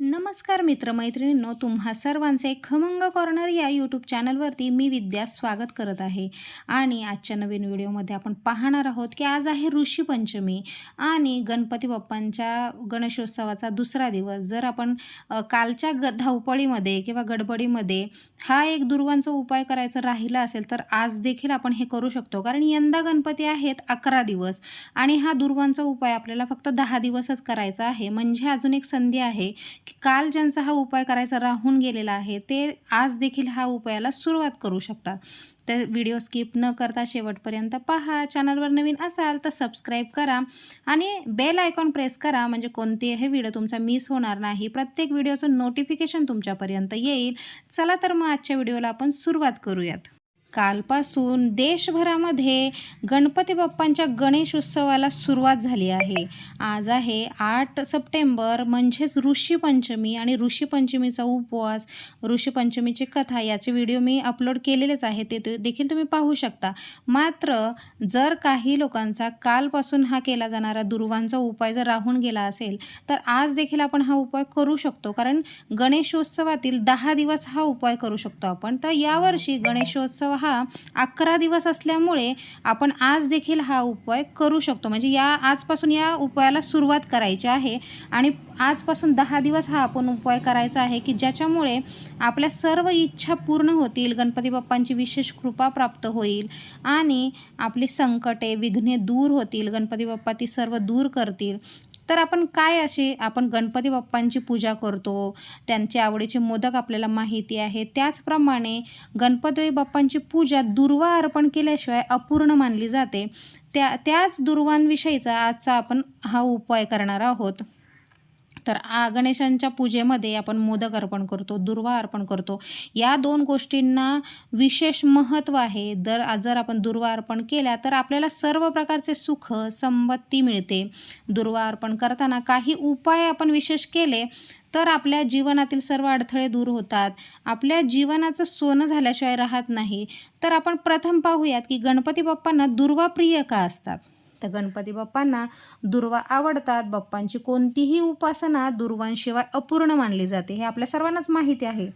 नमस्कार मित्रमैत्रिणींनो तुम्हा सर्वांचे खमंग कॉर्नर या यूट्यूब चॅनलवरती मी विद्या स्वागत करत आहे. आणि आजच्या नवीन व्हिडिओमध्ये आपण पाहणार आहोत की आज आहे ऋषीपंचमी आणि गणपती बाप्पांच्या गणेशोत्सवाचा दुसरा दिवस. जर आपण कालच्या ग धावपळीमध्ये किंवा गडबडीमध्ये हा एक दुर्वांचा उपाय करायचा राहिला असेल तर आज देखील आपण हे करू शकतो. कारण यंदा गणपती आहेत अकरा दिवस आणि हा दुर्वांचा उपाय आपल्याला फक्त दहा दिवसच करायचा आहे. म्हणजे अजून एक संधी आहे काल ज्यांचा हा उपाय करायचा राहून गेलेला आहे ते आज देखील हा उपायाला सुरुवात करू शकतात. तर व्हिडिओ स्किप न करता शेवटपर्यंत पहा. चॅनलवर नवीन असाल तर सबस्क्राईब करा आणि बेल आयकॉन प्रेस करा. म्हणजे कोणतेही व्हिडिओ तुमचा मिस होणार नाही. प्रत्येक व्हिडिओचं नोटिफिकेशन तुमच्यापर्यंत येईल. चला तर मग आजच्या व्हिडिओला आपण सुरुवात करूयात. कालपासून देशभरामध्ये गणपती बाप्पांच्या गणेश उत्सवाला सुरुवात झाली आहे. आज आहे आठ सप्टेंबर म्हणजेच ऋषीपंचमी आणि ऋषीपंचमीचा उपवास. ऋषीपंचमीची कथा याचे व्हिडिओ मी अपलोड केलेलेच आहे ते ते देखील तुम्ही पाहू शकता. मात्र जर काही लोकांचा कालपासून हा केला जाणारा दुर्वांचा उपाय जर राहून गेला असेल तर आज देखील आपण हा उपाय करू शकतो. कारण गणेशोत्सवातील दहा दिवस हा उपाय करू शकतो आपण. तर यावर्षी गणेशोत्सव हा अकरा दिवस असल्यामुळे आपण आज देखील हा उपाय करू शकतो. म्हणजे या आजपासून या उपायाला सुरुवात करायची आहे आणि आजपासून दहा दिवस हा आपण उपाय करायचा आहे की ज्याच्यामुळे आपल्या सर्व इच्छा पूर्ण होतील गणपती बाप्पांची विशेष कृपा प्राप्त होईल आणि आपली संकटे विघ्ने दूर होतील गणपती बाप्पा ती सर्व दूर करतील. तर आपण काय असे आपण गणपती बाप्पांची पूजा करतो त्यांचे आवडीचे मोदक आपल्याला माहिती आहे त्याचप्रमाणे गणपती बाप्पांची पूजा दुर्वा अर्पण केल्याशिवाय अपूर्ण मानली जाते. त्या त्याच दुर्वांविषयीचा आजचा आपण हा उपाय करणार आहोत. तर आ गणेशांच्या पूजेमध्ये आपण मोदक अर्पण करतो दुर्वा अर्पण करतो. या दोन गोष्टींना विशेष महत्त्व आहे. दर जर आपण दुर्वा अर्पण केल्या तर आपल्याला सर्व प्रकारचे सुख संपत्ती मिळते. दुर्वा अर्पण करताना काही उपाय आपण विशेष केले तर आपल्या जीवनातील सर्व अडथळे दूर होतात. आपल्या जीवनाचं सोनं झाल्याशिवाय राहत नाही. तर आपण प्रथम पाहूयात की गणपती बाप्पांना दुर्वा प्रिय का असतात? तर गणपती बाप्पांना दुर्वा आवडतात. बाप्पांची कोणतीही उपासना दुर्वांशिवाय अपूर्ण मानली जाते. हे आपल्या सर्वांनाच माहिती आहे.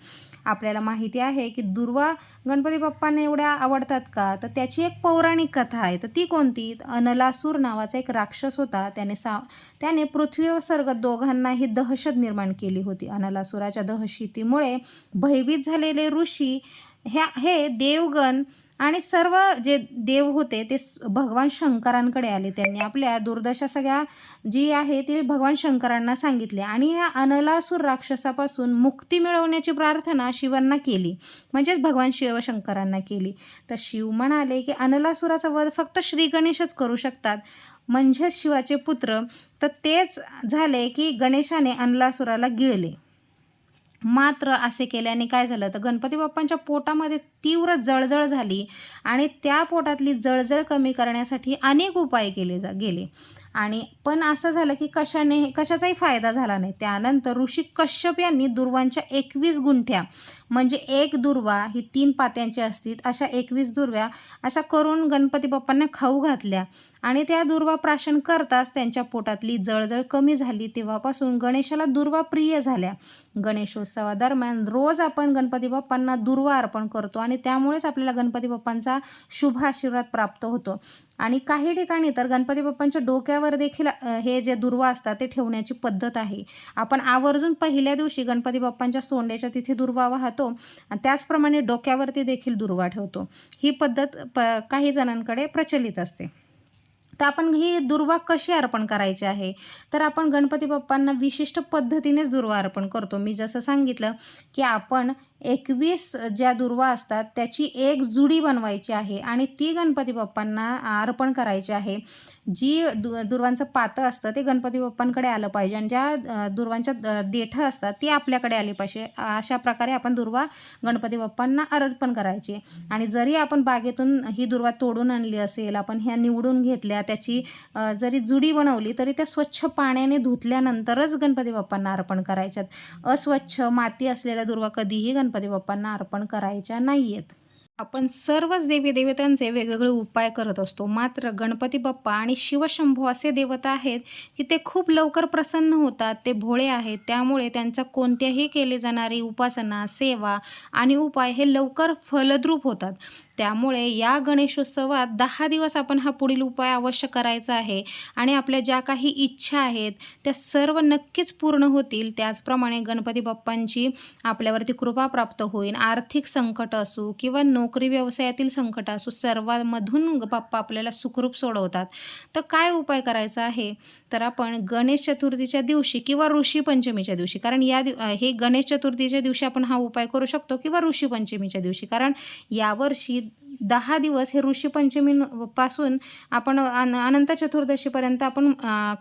आपल्याला माहिती आहे की दुर्वा गणपती बाप्पांना एवढ्या आवडतात का? तर त्याची एक पौराणिक कथा आहे. तर ती कोणती? अनलासूर नावाचा एक राक्षस होता. त्याने सा त्याने पृथ्वीवर सर्ग दोघांनाही दहशत निर्माण केली होती. अनलासुराच्या दहशतीमुळे भयभीत झालेले ऋषी ह्या हे देवगण आणि सर्व जे देव होते ते भगवान शंकरांकडे आले. त्यांनी आपल्या दुर्दशा सगळ्या जी आहे ती भगवान शंकरांना सांगितले आणि ह्या अनलासूर राक्षसापासून मुक्ती मिळवण्याची प्रार्थना शिवांना केली. म्हणजेच भगवान शिवशंकरांना केली. तर शिव म्हणाले की अनलासुराचा वध फक्त श्री गणेशच करू शकतात. म्हणजेच शिवाचे पुत्र. तर तेच झाले की गणेशाने अनलासुराला गिळले. मात्र असे केल्याने काय झालं? तर गणपती बाप्पांच्या पोटामध्ये तीव्र जळजळ झाली आणि त्या पोटातली जळजळ कमी करण्यासाठी अनेक उपाय केले जा गेले. आणि पण असं झालं की कशाने कशाचाही फायदा झाला नाही. त्यानंतर ऋषी कश्यप यांनी दुर्वांच्या एकवीस गुंठ्या म्हणजे एक दुर्वा ही तीन पात्यांची असतील अशा एकवीस दुर्व्या अशा करून गणपती बाप्पांना खाऊ घातल्या. आणि त्या दुर्वा प्राशन करताच त्यांच्या पोटातली जळजळ कमी झाली. तेव्हापासून गणेशाला दुर्वा प्रिय झाल्या. गणेशोत्सवादरम्यान रोज आपण गणपती बाप्पांना दुर्वा अर्पण करतो आणि त्यामुळेच आपल्याला गणपती बाप्पांचा शुभ आशीर्वाद प्राप्त होतो. आणि काही ठिकाणी तर गणपती बाप्पांच्या डोक्यावर देखील हे जे दुर्वा असतात ते ठेवण्याची पद्धत आहे. आपण आवर्जून पहिल्या दिवशी गणपती बाप्पांच्या सोंड्याच्या तिथे दुर्वा वाहतो. आणि त्याचप्रमाणे डोक्यावरती देखील दुर्वा ठेवतो. ही पद्धत प काही जणांकडे प्रचलित असते. तर आपण ही दुर्वा कशी अर्पण करायची आहे? तर आपण गणपती बाप्पांना विशिष्ट पद्धतीनेच दुर्वा अर्पण करतो. मी जसं सांगितलं की आपण एकवीस ज्या दुर्वा असतात त्याची एक जुडी बनवायची आहे आणि ती गणपती बाप्पांना अर्पण करायची आहे. जी दु दुर्वांचं पातं असतं ते गणपती बाप्पांकडे आलं पाहिजे आणि ज्या दुर्वांच्या द- देठं असतात ती आपल्याकडे आली पाहिजे. अशा प्रकारे आपण दुर्वा गणपती बाप्पांना अर्पण करायची. आणि जरी आपण बागेतून ही दुर्वा तोडून आणली असेल आपण ह्या निवडून घेतल्या त्याची जरी जुडी बनवली तरी त्या स्वच्छ पाण्याने धुतल्यानंतरच गणपती बाप्पांना अर्पण करायच्यात. अस्वच्छ माती असलेल्या दुर्वा कधीही गणपती बाप्पांना अर्पण करायच्या नाही आहेत आपण सर्वच देवी देवतांचे वेगवेगळे उपाय करत असतो. मात्र गणपती बाप्पा आणि शिवशंभू असे देवता आहेत की ते खूप लवकर प्रसन्न होतात ते भोळे आहेत. त्यामुळे त्यांचा कोणत्याही केले जाणारी उपासना सेवा आणि उपाय हे लवकर फलद्रूप होतात. त्यामुळे या गणेशोत्सवात दहा दिवस आपण हा पुढील उपाय अवश्य करायचा आहे. आणि आपल्या ज्या काही इच्छा आहेत त्या सर्व नक्कीच पूर्ण होतील. त्याचप्रमाणे गणपती बाप्पांची आपल्यावरती कृपा प्राप्त होईल. आर्थिक संकट असो किंवा नोकरी व्यवसायातील संकट असो सर्वांमधून बाप्पा आपल्याला सुखरूप सोडवतात. तर काय उपाय करायचा आहे? तर आपण गणेश चतुर्थीच्या दिवशी किंवा ऋषी पंचमीच्या दिवशी कारण या दिव हे गणेश चतुर्थीच्या दिवशी आपण हा उपाय करू शकतो किंवा ऋषी पंचमीच्या दिवशी कारण यावर्षी दहा दिवस हे ऋषीपंचमी पासून आपण अन अनंत चतुर्दशीपर्यंत आपण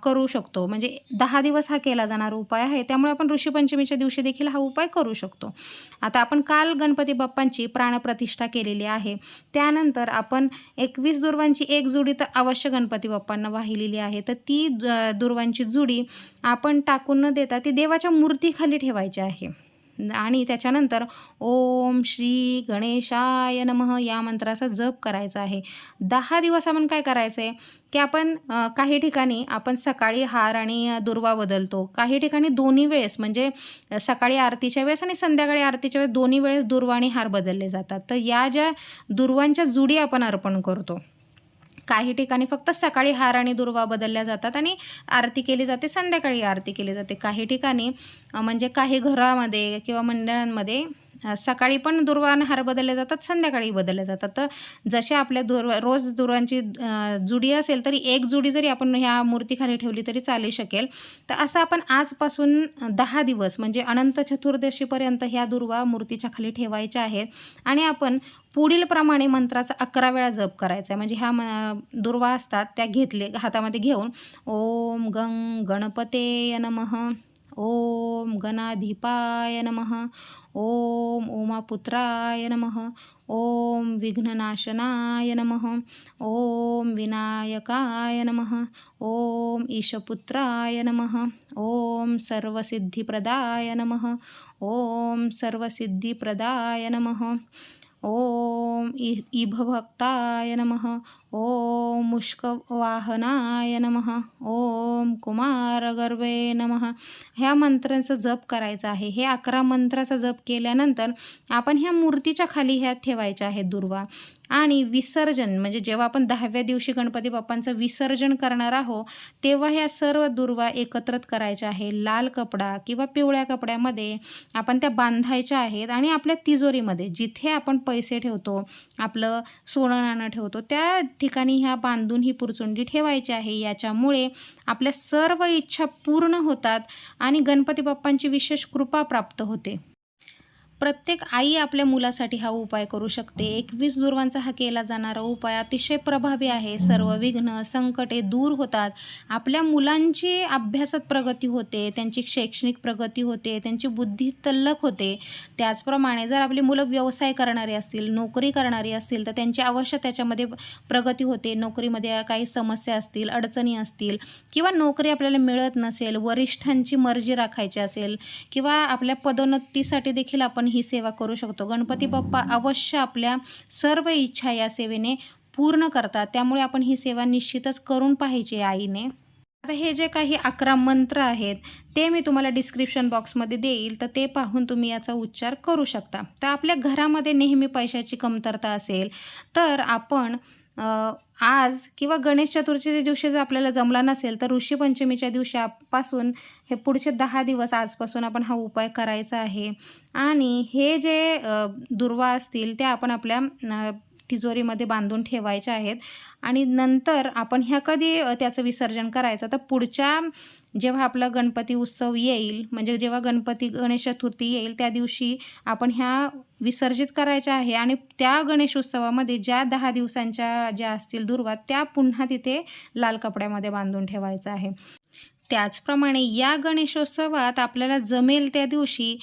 करू शकतो. म्हणजे दहा दिवस हा केला जाणारा उपाय आहे. त्यामुळे आपण ऋषीपंचमीच्या दिवशी देखील हा उपाय करू शकतो. आता आपण काल गणपती बाप्पांची प्राणप्रतिष्ठा केलेली आहे. त्यानंतर आपण एकवीस दुर्वांची एक जुडी तर अवश्य गणपती बाप्पांना वाहिलेली आहे. तर ती दुर्वांची जुडी आपण टाकून न देता ती देवाच्या मूर्तीखाली ठेवायची आहे. आणि त्याच्यानंतर ओम श्री गणेशाय नमः या मंत्राचा जप करायचा आहे. दहा दिवस आपण काय करायचं आहे की आपण काही ठिकाणी आपण सकाळी हार आणि दुर्वा बदलतो. काही ठिकाणी दोन्ही वेळेस म्हणजे सकाळी आरतीच्या वेळेस आणि संध्याकाळी आरतीच्या वेळेस दोन्ही वेळेस दुर्वा आणि हार बदलले जातात. तर या ज्या दुर्वांच्या जुडी आपण अर्पण करतो. काही ठिकाणी फक्त सकाळी हार आणि दुर्वा बदलल्या जातात आणि आरती केली जाते संध्याकाळी आरती केली जाते. काही ठिकाणी म्हणजे काही घरामध्ये किंवा मंडळांमध्ये सकाळी पण दुर्वा आणि हार बदलले जातात संध्याकाळी बदलले जातात. तर जसे आपल्या दुर्वा रोज दुर्वांची जुडी असेल तरी एक जुडी जरी आपण ह्या मूर्तीखाली ठेवली तरी चालू शकेल. तर असं आपण आजपासून दहा दिवस म्हणजे अनंत चतुर्दशीपर्यंत ह्या दुर्वा मूर्तीच्या खाली ठेवायच्या आहेत. आणि आपण पुढील प्रमाणे मंत्राचा अकरा वेळा जप करायचा आहे. म्हणजे ह्या म दुर्वा असतात त्या घेतले हातामध्ये घेऊन ओम गंग गणपते नमः ओम गणाधिपाय नमः ओम उमापुत्राय नमः ओम विघ्ननाशनाय नमः ओम विनायकाय नमः ओम ईशपुत्राय नमः ओम सर्वसिद्धिप्रदाय नमः ओम सर्वसिद्धिप्रदाय नमः। ओम इ इभभक्ताय नमः। ओम मुष्कवाहनाय नमः. ओम कुमारगर्वे नमः. ह्या मंत्राचा जप करायचा आहे. हे अकरा मंत्राचा जप केल्यानंतर आपण ह्या मूर्तीच्या खाली ह्या ठेवायच्या आहेत दुर्वा. आणि विसर्जन म्हणजे जेव्हा आपण दहाव्या दिवशी गणपती बाप्पांचं विसर्जन करणार आहोत तेव्हा ह्या सर्व दुर्वा एकत्रित करायच्या आहे. लाल कपडा किंवा पिवळ्या कपड्यामध्ये आपण त्या बांधायच्या आहेत आणि आपल्या तिजोरीमध्ये जिथे आपण पैसे ठेवतो आपलं सोनं नाणं ठेवतो त्या ठिकाणी ह्या बांधून ही पुरचुंडी ठेवायची आहे. याच्यामुळे आपल्या सर्व इच्छा पूर्ण होतात आणि गणपती बाप्पांची विशेष कृपा प्राप्त होते. प्रत्येक आई आपल्या मुलासाठी हा उपाय करू शकते. एकवीस दुर्वांचा हा केला जाणारा उपाय अतिशय प्रभावी आहे. सर्व विघ्न संकटे दूर होतात. आपल्या मुलांची अभ्यासात प्रगती होते त्यांची शैक्षणिक प्रगती होते त्यांची बुद्धी तल्लख होते. त्याचप्रमाणे जर आपली मुलं व्यवसाय करणारी असतील नोकरी करणारी असतील तर त्यांची अवश्य त्याच्यामध्ये प्रगती होते. नोकरीमध्ये काही समस्या असतील अडचणी असतील किंवा नोकरी आपल्याला मिळत नसेल वरिष्ठांची मर्जी राखायची असेल किंवा आपल्या पदोन्नतीसाठी देखील आपण ही सेवा करू शकतो. गणपती बाप्पा अवश्य आपल्या सर्व इच्छा या सेवेने पूर्ण करतात. त्यामुळे आपण ही सेवा निश्चितच करून पाहिजे आईने. आता हे जे काही अकरा मंत्र आहेत ते मी तुम्हाला डिस्क्रिप्शन बॉक्समध्ये देईल. तर ते पाहून तुम्ही याचा उच्चार करू शकता. तर आपल्या घरामध्ये नेहमी पैशाची कमतरता असेल तर आपण आज किंवा गणेश चतुर्थीच्या दिवशी जर आपल्याला जमला नसेल तर ऋषीपंचमीच्या दिवशीपासून दिवसापासून हे पुढचे दहा दिवस आजपासून आपण हा उपाय करायचा आहे. आणि हे जे दुर्वा असतील त्या आपण आपल्या तिजोरीमध्ये बांधून ठेवायच्या आहेत. आणि नंतर आपण ह्या कधी त्याचं विसर्जन करायचं? तर पुढच्या जेव्हा आपला गणपती उत्सव येईल म्हणजे जेव्हा गणपती गणेश चतुर्थी येईल त्या दिवशी आपण ह्या विसर्जित करायच्या आहे. आणि त्या गणेशोत्सवामध्ये ज्या दहा दिवसांच्या ज्या असतील दुर्वा त्या पुन्हा तिथे लाल कपड्यामध्ये बांधून ठेवायचं आहे. त्याचप्रमाणे या गणेशोत्सवात आपल्याला जमेल त्या दिवशी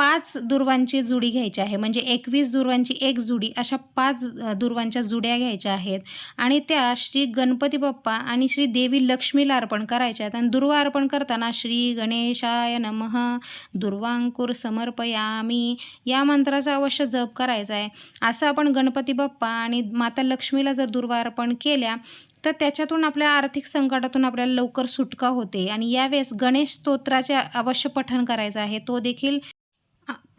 पाच दुर्वांची जुडी घ्यायची आहे. म्हणजे एकवीस दुर्वांची एक जुडी अशा पाच दुर्वांच्या जुड्या घ्यायच्या आहेत. आणि त्या श्री गणपती बाप्पा आणि श्री देवी लक्ष्मीला अर्पण करायच्या आहेत. आणि दुर्वा अर्पण करताना श्री गणेशाय नमः दुर्वांकुर समर्पयामी या मंत्राचा अवश्य जप करायचा आहे. असं आपण गणपती बाप्पा आणि माता लक्ष्मीला जर दुर्वा अर्पण केल्या तर त्याच्यातून आपल्या आर्थिक संकटातून आपल्याला लवकर सुटका होते. आणि यावेळेस गणेश स्तोत्राचे अवश्य पठण करायचं आहे. तो देखील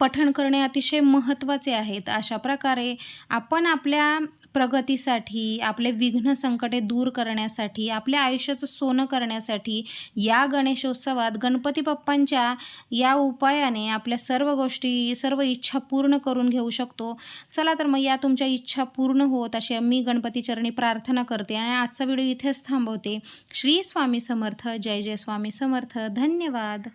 पठण करणे अतिशय महत्त्वाचे आहेत. अशा प्रकारे आपण आपल्या प्रगतीसाठी आपले विघ्न संकटे दूर करण्यासाठी आपल्या आयुष्याचं सोनं करण्यासाठी या गणेशोत्सवात गणपती बाप्पांच्या या उपायाने आपल्या सर्व गोष्टी सर्व इच्छा पूर्ण करून घेऊ शकतो. चला तर मग या तुमच्या इच्छा पूर्ण होत अशी मी गणपतीचरणी प्रार्थना करते आणि आजचा व्हिडिओ इथेच थांबवते. श्री स्वामी समर्थ जय जय स्वामी समर्थ. धन्यवाद.